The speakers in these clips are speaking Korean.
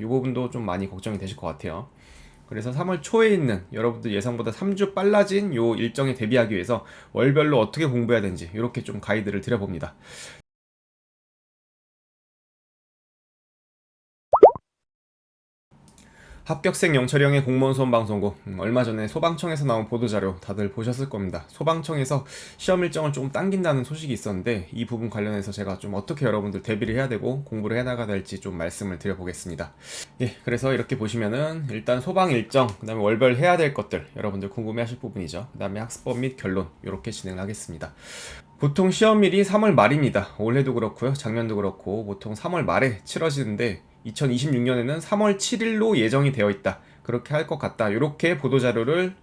이 부분도 좀 많이 걱정이 되실 것 같아요. 그래서 3월 초에 있는 여러분들 예상보다 3주 빨라진 요 일정에 대비하기 위해서 월별로 어떻게 공부해야 되는지 이렇게 좀 가이드를 드려봅니다. 합격생 영철형의 공무원 수험 방송국 음, 얼마 전에 소방청에서 나온 보도자료 다들 보셨을 겁니다. 소방청에서 시험 일정을 조금 당긴다는 소식이 있었는데 이 부분 관련해서 제가 좀 어떻게 여러분들 대비를 해야 되고 공부를 해나가야 될지 좀 말씀을 드려보겠습니다. 예, 그래서 이렇게 보시면은 일단 소방 일정, 그다음에 월별 해야 될 것들 여러분들 궁금해하실 부분이죠. 그다음에 학습법 및 결론 이렇게 진행하겠습니다. 보통 시험일이 3월 말입니다. 올해도 그렇고요. 작년도 그렇고 보통 3월 말에 치러지는데 2026년에는 3월 7일로 예정이 되어 있다. 그렇게 할 것 같다. 이렇게 보도자료를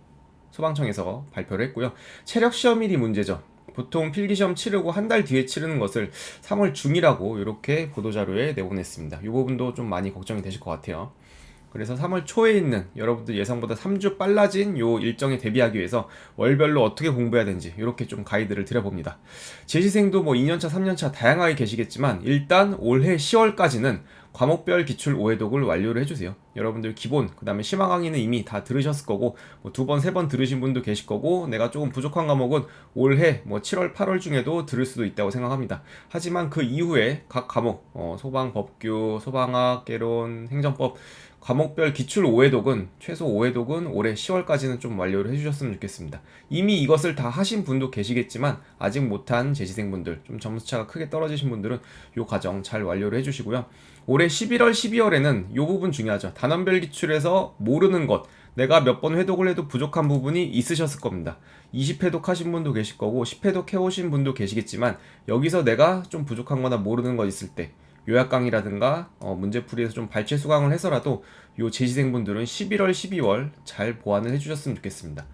소방청에서 발표를 했고요. 체력 시험일이 문제죠. 보통 필기시험 치르고 한 달 뒤에 치르는 것을 3월 중이라고 이렇게 보도자료에 내보냈습니다. 이 부분도 좀 많이 걱정이 되실 것 같아요. 그래서 3월 초에 있는 여러분들 예상보다 3주 빨라진 요 일정에 대비하기 위해서 월별로 어떻게 공부해야 되는지 이렇게 좀 가이드를 드려봅니다. 재시생도 뭐 2년차, 3년차 다양하게 계시겠지만 일단 올해 10월까지는 과목별 기출 5회독을 완료를 해주세요. 여러분들 기본, 그 다음에 심화 강의는 이미 다 들으셨을 거고, 뭐 두 번, 세 번 들으신 분도 계실 거고, 내가 조금 부족한 과목은 올해 뭐 7월, 8월 중에도 들을 수도 있다고 생각합니다. 하지만 그 이후에 각 과목, 어, 소방, 법규, 소방학, 개론, 행정법, 과목별 기출 5회독은 최소 5회독은 올해 10월까지는 좀 완료를 해주셨으면 좋겠습니다. 이미 이것을 다 하신 분도 계시겠지만 아직 못한 재시생분들 좀 점수차가 크게 떨어지신 분들은 이 과정 잘 완료를 해주시고요. 올해 11월, 12월에는 이 부분 중요하죠. 단원별 기출에서 모르는 것 내가 몇 번 회독을 해도 부족한 부분이 있으셨을 겁니다. 20회독 하신 분도 계실 거고 10회독 해오신 분도 계시겠지만 여기서 내가 좀 부족한 거나 모르는 거 있을 때 요약 강의라든가 어, 문제풀이에서 좀 발췌 수강을 해서라도 요 재시생분들은 11월, 12월 잘 보완을 해주셨으면 좋겠습니다.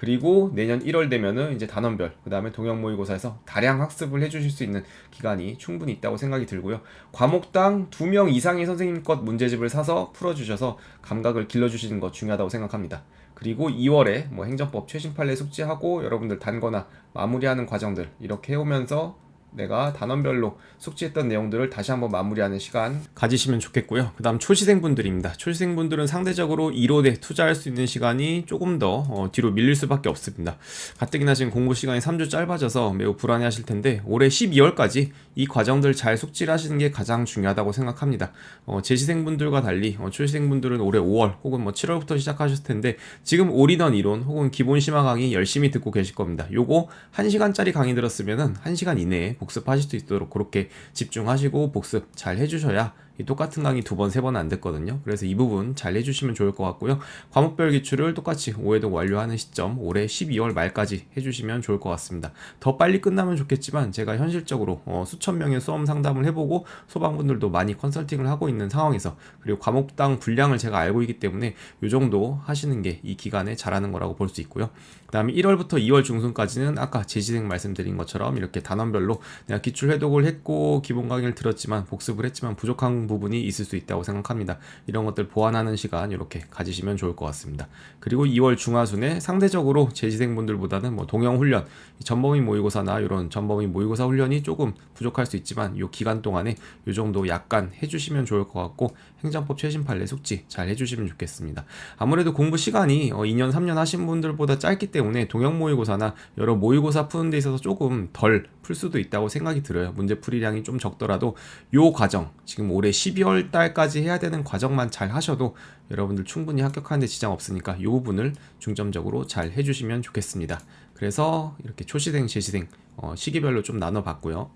그리고 내년 1월 되면은 이제 단원별, 그 다음에 동영 모의고사에서 다량 학습을 해주실 수 있는 기간이 충분히 있다고 생각이 들고요. 과목당 2명 이상의 선생님 것 문제집을 사서 풀어주셔서 감각을 길러주시는 것 중요하다고 생각합니다. 그리고 2월에 뭐 행정법 최신 판례 숙지하고 여러분들 단거나 마무리하는 과정들 이렇게 해오면서 내가 단원별로 숙지했던 내용들을 다시 한번 마무리하는 시간 가지시면 좋겠고요. 그 다음 초시생분들입니다. 초시생분들은 상대적으로 이론에 투자할 수 있는 시간이 조금 더 어, 뒤로 밀릴 수밖에 없습니다. 가뜩이나 지금 공부 시간이 3주 짧아져서 매우 불안해 하실 텐데 올해 12월까지 이 과정들 잘 숙지를 하시는 게 가장 중요하다고 생각합니다. 어, 재시생분들과 달리 어, 초시생분들은 올해 5월 혹은 뭐 7월부터 시작하셨을 텐데 지금 올인원 이론 혹은 기본 심화 강의 열심히 듣고 계실 겁니다. 요거 1시간짜리 강의 들었으면은 1시간 이내에 복습하실 수 있도록 그렇게 집중하시고 복습 잘 해주셔야 이 똑같은 강의 두 번, 세 번 안 됐거든요. 그래서 이 부분 잘 해주시면 좋을 것 같고요. 과목별 기출을 똑같이 5회독 완료하는 시점 올해 12월 말까지 해주시면 좋을 것 같습니다. 더 빨리 끝나면 좋겠지만 제가 현실적으로 어, 수천 명의 수험 상담을 해보고 소방분들도 많이 컨설팅을 하고 있는 상황에서 그리고 과목당 분량을 제가 알고 있기 때문에 이 정도 하시는 게 이 기간에 잘하는 거라고 볼 수 있고요. 그 다음에 1월부터 2월 중순까지는 아까 재지생 말씀드린 것처럼 이렇게 단원별로 내가 기출 회독을 했고 기본 강의를 들었지만 복습을 했지만 부족한 부분이 있을 수 있다고 생각합니다. 이런 것들 보완하는 시간 이렇게 가지시면 좋을 것 같습니다. 그리고 2월 중하순에 상대적으로 재지생분들보다는 뭐 동영 훈련, 전범위 모의고사나 이런 전범위 모의고사 훈련이 조금 부족할 수 있지만 이 기간 동안에 이 정도 약간 해주시면 좋을 것 같고 행정법 최신 판례 숙지 잘 해주시면 좋겠습니다. 아무래도 공부 시간이 2년 3년 하신 분들보다 짧기 때문에 동영 모의고사나 여러 모의고사 푸는 데 있어서 조금 덜 풀 수도 있다고 생각이 들어요. 문제 풀이량이 좀 적더라도 요 과정 지금 올해 12월 달까지 해야 되는 과정만 잘 하셔도 여러분들 충분히 합격하는데 지장 없으니까 이 부분을 중점적으로 잘 해주시면 좋겠습니다. 그래서 이렇게 초시생, 재시생 어, 시기별로 좀 나눠봤고요.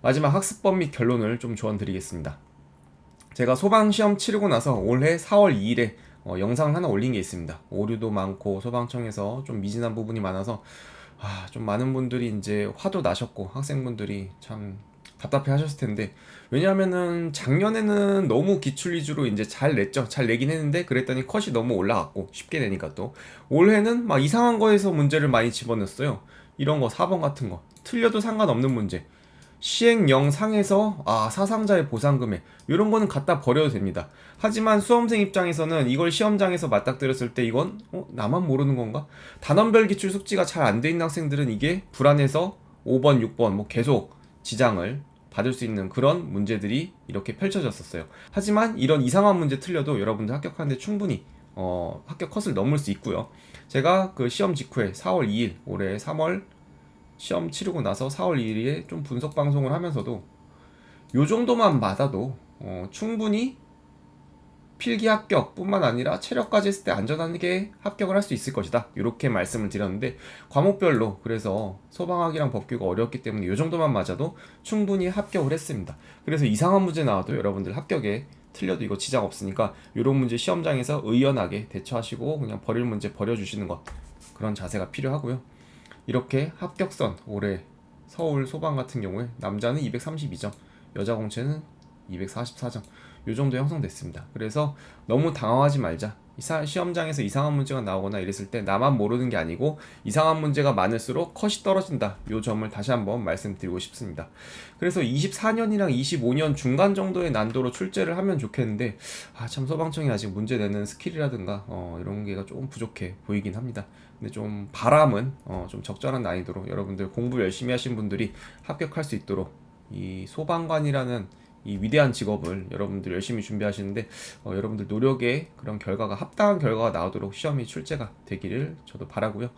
마지막 학습법 및 결론을 좀 조언드리겠습니다. 제가 소방시험 치르고 나서 올해 4월 2일에 어, 영상을 하나 올린 게 있습니다. 오류도 많고 소방청에서 좀 미진한 부분이 많아서 아, 좀 많은 분들이 이제 화도 나셨고 학생분들이 참 답답해 하셨을 텐데 왜냐하면은 작년에는 너무 기출 위주로 이제 잘 냈죠. 잘 내긴 했는데 그랬더니 컷이 너무 올라갔고 쉽게 내니까 또. 올해는 막 이상한 거에서 문제를 많이 집어넣었어요. 이런 거 4번 같은 거. 틀려도 상관없는 문제. 시행령 상에서 아 사상자의 보상금액. 이런 거는 갖다 버려도 됩니다. 하지만 수험생 입장에서는 이걸 시험장에서 맞닥뜨렸을 때 이건 어, 나만 모르는 건가? 단원별 기출 숙지가 잘 안 돼 있는 학생들은 이게 불안해서 5번, 6번 뭐 계속 지장을 받을 수 있는 그런 문제들이 이렇게 펼쳐졌었어요. 하지만 이런 이상한 문제 틀려도 여러분들 합격하는데 충분히 어, 합격 컷을 넘을 수 있고요. 제가 그 시험 직후에 4월 2일 올해 3월 시험 치르고 나서 4월 2일에 좀 분석 방송을 하면서도 요 정도만 맞아도 어, 충분히 필기 합격뿐만 아니라 체력까지 했을 때 안전하게 합격을 할 수 있을 것이다. 이렇게 말씀을 드렸는데 과목별로 그래서 소방학이랑 법규가 어렵기 때문에 이 정도만 맞아도 충분히 합격을 했습니다. 그래서 이상한 문제 나와도 여러분들 합격에 틀려도 이거 지장 없으니까 이런 문제 시험장에서 의연하게 대처하시고 그냥 버릴 문제 버려주시는 것 그런 자세가 필요하고요. 이렇게 합격선 올해 서울 소방 같은 경우에 남자는 232점, 여자 공채는 244점. 요 정도 형성됐습니다. 그래서 너무 당황하지 말자. 시험장에서 이상한 문제가 나오거나 이랬을 때 나만 모르는 게 아니고 이상한 문제가 많을수록 컷이 떨어진다. 요 점을 다시 한번 말씀드리고 싶습니다. 그래서 24년이랑 25년 중간 정도의 난도로 출제를 하면 좋겠는데 아 참 소방청이 아직 문제 내는 스킬이라든가 어, 이런 게가 조금 부족해 보이긴 합니다. 근데 좀 바람은 어, 좀 적절한 난이도로 여러분들 공부 열심히 하신 분들이 합격할 수 있도록 이 소방관이라는 이 위대한 직업을 여러분들 열심히 준비하시는데 어, 여러분들 노력의 그런 결과가 합당한 결과가 나오도록 시험이 출제가 되기를 저도 바라고요.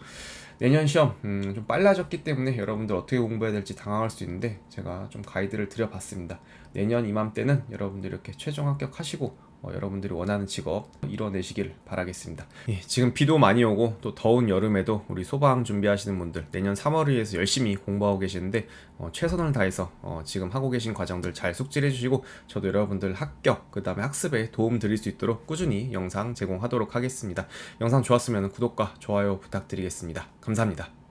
내년 시험 음, 좀 빨라졌기 때문에 여러분들 어떻게 공부해야 될지 당황할 수 있는데 제가 좀 가이드를 드려봤습니다. 내년 이맘때는 여러분들 이렇게 최종 합격하시고 어, 여러분들이 원하는 직업 이뤄내시길 바라겠습니다. 예, 지금 비도 많이 오고 또 더운 여름에도 우리 소방 준비하시는 분들 내년 3월을 위해서 열심히 공부하고 계시는데 어, 최선을 다해서 어, 지금 하고 계신 과정들 잘 숙지해 주시고 저도 여러분들 합격 그 다음에 학습에 도움 드릴 수 있도록 꾸준히 영상 제공하도록 하겠습니다. 영상 좋았으면 구독과 좋아요 부탁드리겠습니다. 감사합니다.